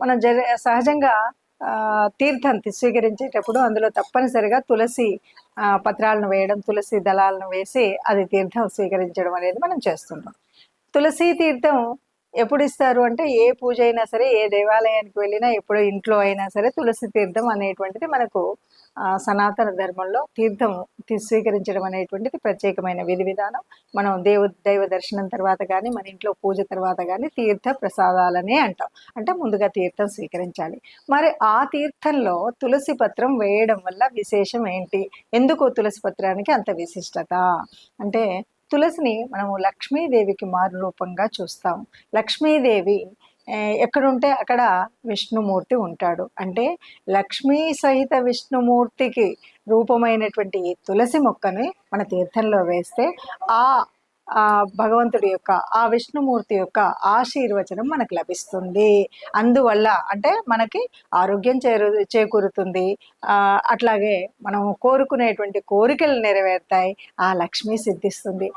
మనం జరి సహజంగా ఆ, తీర్థం స్వీకరించేటప్పుడు అందులో తప్పనిసరిగా తులసి ఆ, పత్రాలను వేయడం తులసి దళాలను వేసి అది తీర్థం స్వీకరించడం అనేది మనం చేస్తుంటాం తులసి తీర్థం ఎప్పుడు ఇస్తారు అంటే ఏ పూజ అయినా సరే ఏ దేవాలయానికి వెళ్ళినా ఎప్పుడు ఇంట్లో అయినా సరే తులసి తీర్థం అనేటువంటిది మనకు సనాతన ధర్మంలో తీర్థం స్వీకరించడం అనేటువంటిది ప్రత్యేకమైన విధి విధానం. మనం దేవ దైవ దర్శనం తర్వాత కానీ మన ఇంట్లో పూజ తర్వాత కానీ తీర్థ ప్రసాదాలనే అంటాం. అంటే ముందుగా తీర్థం స్వీకరించాలి. మరి ఆ తీర్థంలో తులసి పత్రం వేయడం వల్ల విశేషం ఏంటి? ఎందుకు తులసి పత్రానికి అంత విశిష్టత? అంటే తులసిని మనము లక్ష్మీదేవికి మారు రూపంగా చూస్తాం. లక్ష్మీదేవి ఎక్కడుంటే అక్కడ విష్ణుమూర్తి ఉంటాడు. అంటే లక్ష్మీ సహిత విష్ణుమూర్తికి రూపమైనటువంటి ఈ తులసి మొక్కని మన తీర్థంలో వేస్తే ఆ భగవంతుడి యొక్క ఆ విష్ణుమూర్తి యొక్క ఆశీర్వచనం మనకు లభిస్తుంది. అందువల్ల అంటే మనకి ఆరోగ్యం చేరు చేకూరుతుంది. అట్లాగే మనం కోరుకునేటువంటి కోరికలు నెరవేరుతాయి. ఆ లక్ష్మి సిద్ధిస్తుంది.